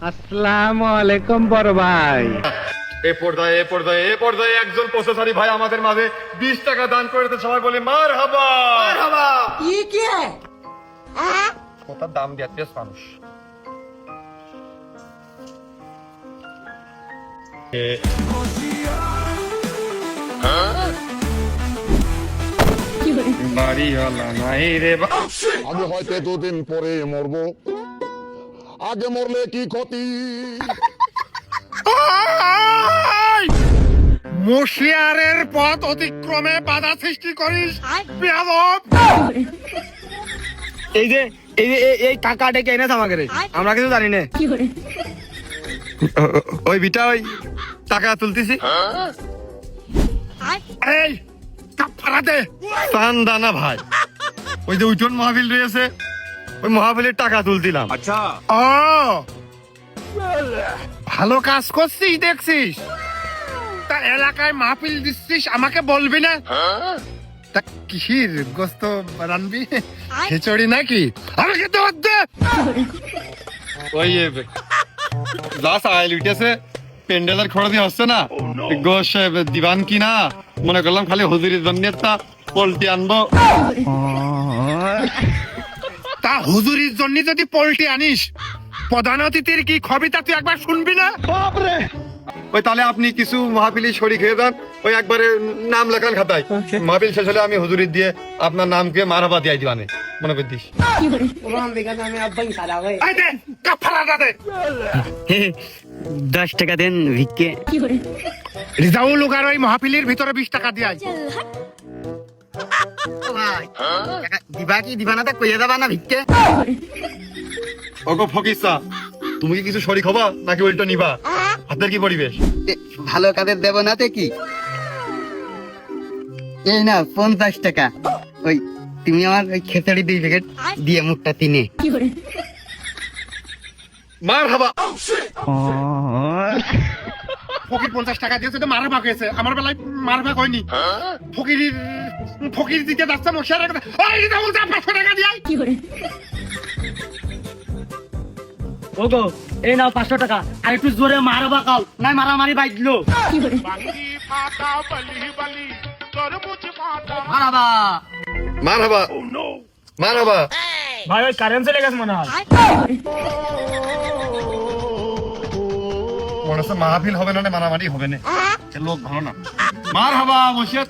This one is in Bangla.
আসসালাম বড় ভাই। এ পর্দায় এ পর্দায় এ পর্দায় একজন প্রসেসারি ভাই আমাদের মাঝে বিশ টাকা দান করে সবাই মার হাবা কি কি? দাম মানুষ? বাড়ি নাই রে আমি হয়তো দুদিন পরে মরবো। আগে মরলে কি ক্ষতি মুশিয়ারের পথ অতিক্রমে বাধা সৃষ্টি করিস এই যে এই যে এই- কাকা ডেকে এনেছে আমাকে রে। আমরা কিছু জানি না। ওই বিটা ওই টাকা তুলতেছি। এই কাপড়া দে। দানা ভাই। ওই যে উঠোন মাহফিল রয়েছে। ওই মাহফিলের টাকা তুলতিলাম আচ্ছা। ও! ভালো কাজ করছিস দেখছিস? তা এলাকায় মাহফিল দিচ্ছিস আমাকে বলবি না? তা কিসির গোস্ত রানবি? খিচুড়ি নাকি? আমাকে তো দে ওই লাস্ট আইল উঠেছে প্যান্ডেলের খড় দিয়ে হচ্ছে না। গোস দিবান কি না? মনে করলাম খালি হুজুরির জন্য তা পোল্ট্রি আনব। তা হুজুরির জন্য যদি পোল্ট্রি আনিস। প্রধান অতিথির কি খবিতা তুই একবার শুনবি না? ওই তাহলে আপনি কিছু মাহফিলি শরীর খেয়ে দেন ওই একবারে নাম লেখান খাতায়। মাহফিল শেষ হলে আমি হুজুরির দিয়ে আপনার নামকে মারাবা দিয়ে দিবানে মনে। দশ টাকা দেন ভিক্ষে। রিজাউল ওই মাহফিলের ভিতরে বিশ টাকা দিয়ে দিবা কি দিবা না তা কইয়া যাবা না ভিক্ষে? ওগো ফকিসা তুমি কি কিছু শরিক হবা নাকি ওইটা নিবা? হাতের কি পরিবেশ? ভালো কাদের দেব না তে কি? এই না পঞ্চাশ টাকা। ওই তুমি আমার ওই খেচড়ি দুই প্যাকেট দিয়ে মুখটা তিনে। মার হাবা। ফকির পঞ্চাশ টাকা দিয়েছে তো মারা ভাগ হয়েছে আমার বেলায় মারা ভাগ হয়নি ফকির ফকির দিতে যাচ্ছে মশার ওই পাঁচশো টাকা দিয়ে ওগো এই নাও পাঁচশো টাকা আর একটু জোরে মারো বা কাল নাই মারামারি বাইকলো মারাবা। মার হাবা মার হাবা ভাই ওই কারেন্ট চলে গেছে মনে হয়। মনে হচ্ছে মাহফিল হবে না মারামারি হবে না। এ লোক ভালো না। মার হাবা মশিয়াত